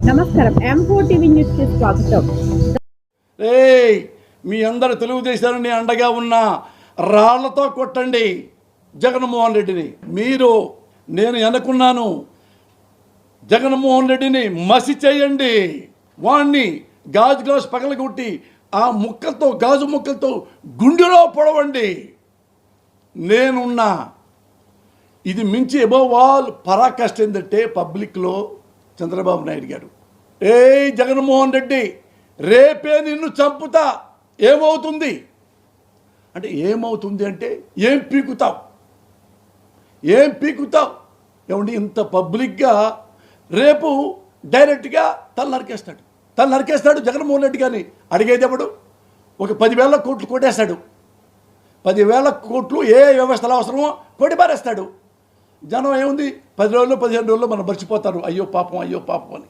నమస్కారం. ఎం టీవీ న్యూస్కి స్వాగతం. ఏయ్ మీ అందరు తెలుగుదేశాన్ని అండగా ఉన్న రాళ్ళతో కొట్టండి జగన్మోహన్ రెడ్డిని. మీరు నేను అనుకున్నాను జగన్మోహన్ రెడ్డిని మసి చేయండి. వాణ్ణి గాజు గ్లాస్ పగలగొట్టి ఆ ముక్కలతో గాజు ముక్కలతో గుండెలో పొడవండి. నేనున్నా. ఇది మించి ఎబోవాల్ ఆల్ పరాకాష్ట ఏంటంటే పబ్లిక్లో చంద్రబాబు నాయుడు గారు. ఏ జగన్మోహన్ రెడ్డి రేపే నిన్ను చంపుతా. ఏమవుతుంది? అంటే ఏమవుతుంది అంటే ఏం పీకుతావు? ఏం పీకుతావు? ఏమండి ఇంత పబ్లిక్గా రేపు డైరెక్ట్గా తల నరికేస్తాడు. తల నరికేస్తాడు జగన్మోహన్ రెడ్డి గారిని. అడిగేది ఎప్పుడు ఒక పదివేల కోట్లు కొట్టేస్తాడు. పదివేల కోట్లు ఏ వ్యవస్థలు అవసరమో కొట్టి పారేస్తాడు జనం ఏముంది? పది రోజుల్లో పదిహేను రోజుల్లో మనం మర్చిపోతారు. అయ్యో పాపం అయ్యో పాపం అని.